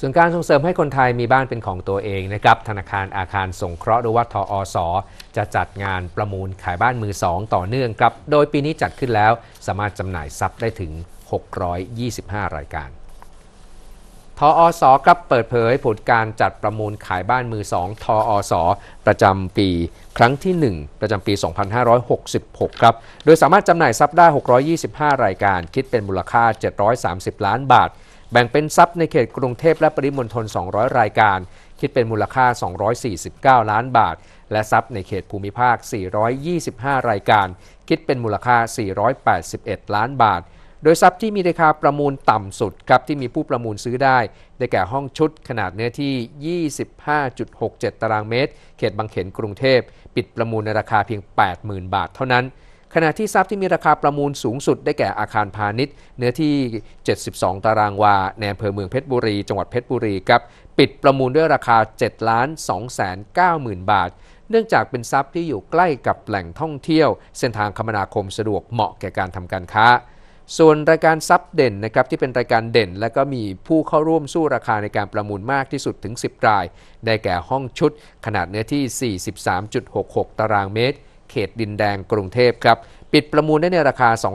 ส่วนการส่งเสริมให้คนไทยมีบ้านเป็นของตัวเองนะครับธนาคารอาคารสงเคราะห์หรือว่าทออสจะจัดงานประมูลขายบ้านมือสองต่อเนื่องครับ โดยปีนี้จัดขึ้นแล้วสามารถจำหน่ายทรัพย์ได้ถึง 625 รายการทออสครับเปิดเผยผลการจัดประมูลขายบ้านมือสองทออสประจำปีครั้งที่ 1 ประจำปี 2566 ครับ โดยสามารถจำหน่ายทรัพย์ได้ 625 รายการ คิดเป็นมูลค่า 730 ล้านบาท แบ่งเป็นทรัพย์ในเขตกรุงเทพและปริมณฑล 200 รายการ คิดเป็นมูลค่า 249 ล้านบาท และทรัพย์ในเขตภูมิภาค 425 รายการ คิดเป็นมูลค่า 481 ล้านบาท โดยทรัพย์ที่มีราคาประมูลต่ำสุดครับที่มีผู้ประมูลซื้อได้ ได้แก่ห้องชุดขนาดเนื้อที่ 25.67 ตารางเมตร เขตบางเขนกรุงเทพ ปิดประมูลในราคาเพียง 80,000 บาทเท่านั้น ขณะที่ทรัพย์ที่มีราคาประมูลสูงสุดได้แก่อาคารพาณิชย์ เนื้อที่ 72 ตารางวาในอำเภอเมืองเพชรบุรี จังหวัดเพชรบุรีครับปิดประมูลด้วยราคา 7 ล้าน2แสน9หมื่นบาท เนื่องจากเป็นทรัพย์ที่อยู่ใกล้กับแหล่งท่องเที่ยว เส้นทางคมนาคมสะดวกเหมาะแก่การทำการค้าส่วนรายการทรัพย์เด่นนะครับที่เป็นรายการเด่น และก็มีผู้เข้าร่วมสู้ราคาในการประมูลมากที่สุดถึง 10 ราย ได้แก่ห้องชุด ขนาดเนื้อที่ 43.66 ตารางเมตร เขตดินแดงกรุงเทพครับ ปิดประมูลได้ในราคา 2 4 1 0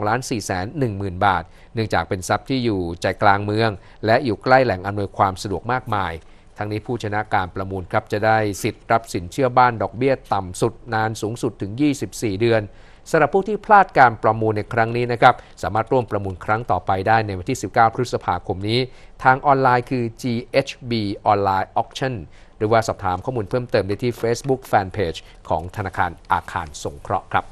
0 0 0 บาท เนื่องจากเป็นทรัพย์ที่อยู่ใจกลางเมือง และอยู่ใกล้แหล่งอำนวยความสะดวกมากมาย ทั้งนี้ผู้ชนะการประมูลครับจะได้สิทธิ์รับสินเชื่อบ้านดอกเบี้ยต่ำสุดนานสูงสุดถึง 24 เดือน สำหรับผู้ที่พลาดการประมูลในครั้งนี้นะครับสามารถร่วมประมูลครั้งต่อไปได้ในวันที่ 19 พฤษภาคมนี้ ทางออนไลน์คือ GHB Online Auction หรือว่าสอบถามข้อมูลเพิ่มเติมได้ที่ Facebook Fanpage ของธนาคารอาคารสงเคราะห์ครับ